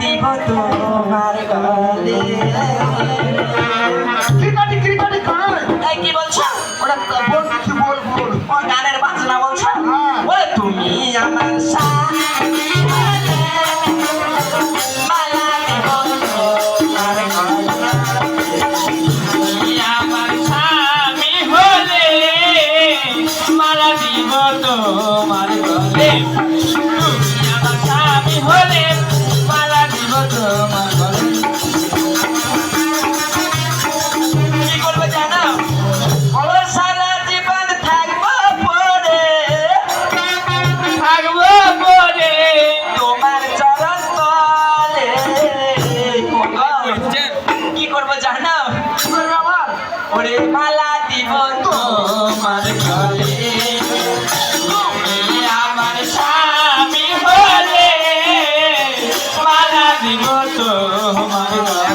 দিব তোমার গলে। ক্রিকেটে ক্রিকেটে এই কি বলছো? ওটা বল কিছু বল বল। ও গানের বাজনা বলছো? হ্যাঁ। তুমি আমার সাথী হলে মালা দিব তোমার গলে। তুমি আমার স্বামী হলে ওরে মালা দিব তোমার গলে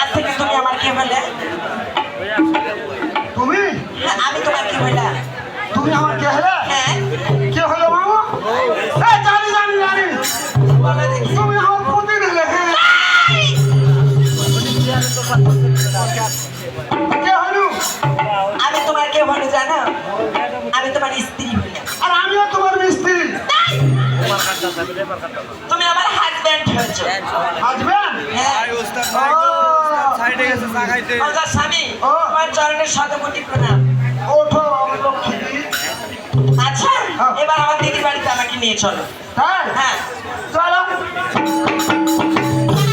আজ থেকে তুমি আমার কি হলে তুমি? হ্যাঁ, আমি তোমার কি হইলাম তুমি আমার কে হলে? হ্যাঁ। কে হলো বাবু? জানি জানি জানি। দেখি। তুমি আমার কে হলো? আমি তোমার কে বলে জানো? আমি তোমার স্ত্রী আর আমিও তোমার মিস্ত্রি। তুমি আমার হাজব্যান্ড হয়েছো। হ্যাঁ ওগো স্বামী ও। তোমার চরণের শতকোটি প্রণাম। ওঠো আমার লক্ষ্মী। আচ্ছা হ্যাঁ। এবার আমার দিদির বাড়িতে আমাকে নিয়ে চলো। হ্যাঁ। হ্যাঁ। চলো।